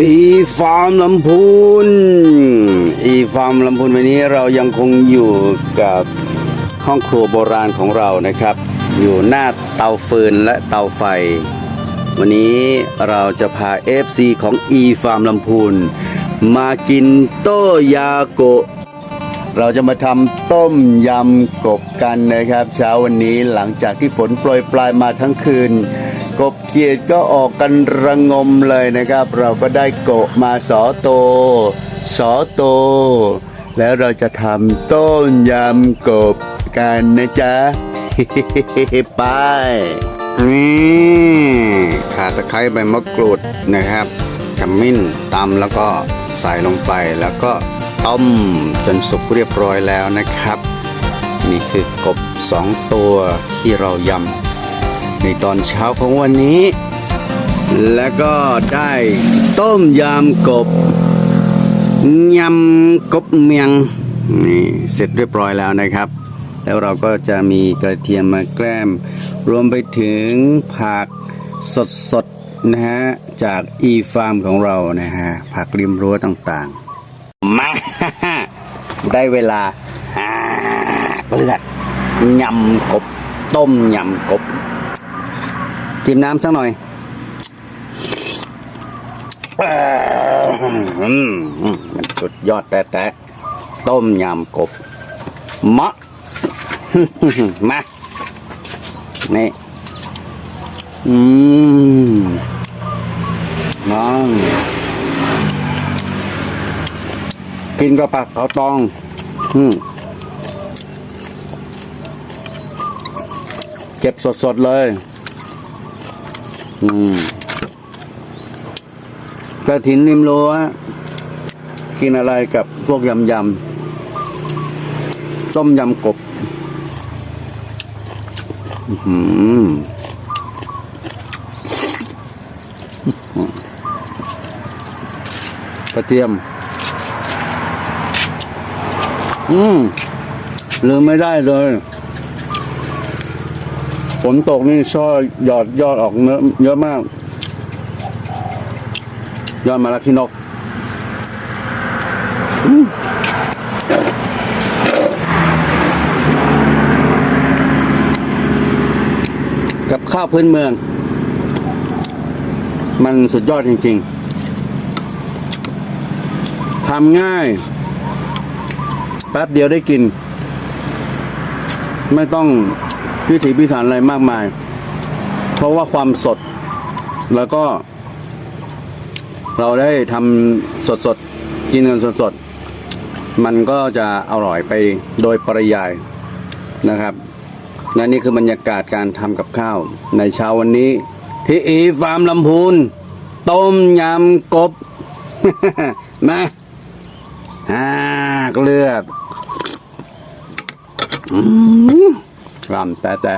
อีฟาร์มลำพูน อีฟาร์มลำพูนวันนี้เรายังคงอยู่กับห้องครัวโบราณของเรานะครับ อยู่หน้าเตาฟืนและเตาไฟ วันนี้เราจะพา FC ของอีฟาร์มลำพูน มากินโต้ยาโกะเราจะมาทำต้มยำกบกันนะครับ เช้าวันนี้หลังจากที่ฝนโปรยปลายมาทั้งคืน กบเขียดก็ออกกันระงมเลยนะครับ เราก็ได้โกะมาสอโต สอโต แล้วเราจะทำต้มยำกบกันนะจ๊ะไปนี่ขาตะไคร้ใบมะกรูดนะครับขมิ้นตำแล้วก็ใส่ลงไปแล้วก็ต้มจนสุกเรียบร้อยแล้วนะครับ นี่คือกบสองตัวที่เรายำ ในตอนเช้าของวันนี้ แล้วก็ได้ต้มยำกบยำกบเมียงนี่เสร็จเรียบร้อยแล้วนะครับ แล้วเราก็จะมีกระเทียมมาแกล้ม รวมไปถึงผักสดๆนะฮะจากอีฟาร์มของเรานะฮะผักริมรั้วต่างๆ มาได้เวลาอ่าเลือดยำกบ ต้มยำกบ จิ้มน้ำสักหน่อยมันสุดยอดแต่แต่ต้มยำกบมะมา นี่ อืมน้องกินกับผักเขาตอง อืมเก็บสดๆเลย กระถินริมรั้วกินอะไรกับพวกยำยำต้มยำกบอื้อหือกระเทียม อืมลืมไม่ได้เลย ฝนตกนี่ช่อหยอดยอดออกเนื้อเยอะมาก ยอดมะระขี้นกกับข้าวพื้นเมือง มันสุดยอดจริง ๆทำง่าย แป๊บเดียวได้กิน ไม่ต้อง พิถีพิถันอะไรมากมาย เพราะว่าความสด แล้วก็ เราได้ทำสดๆกินกันสดๆมันก็จะอร่อยไปโดยปริยายนะครับและนี่คือบรรยากาศการทำกับข้าว ในเช้าวันนี้ ที่อีฟาร์มลำพูน ต้มยำกบมาอ่าเลือดอืม ลำแต่แต่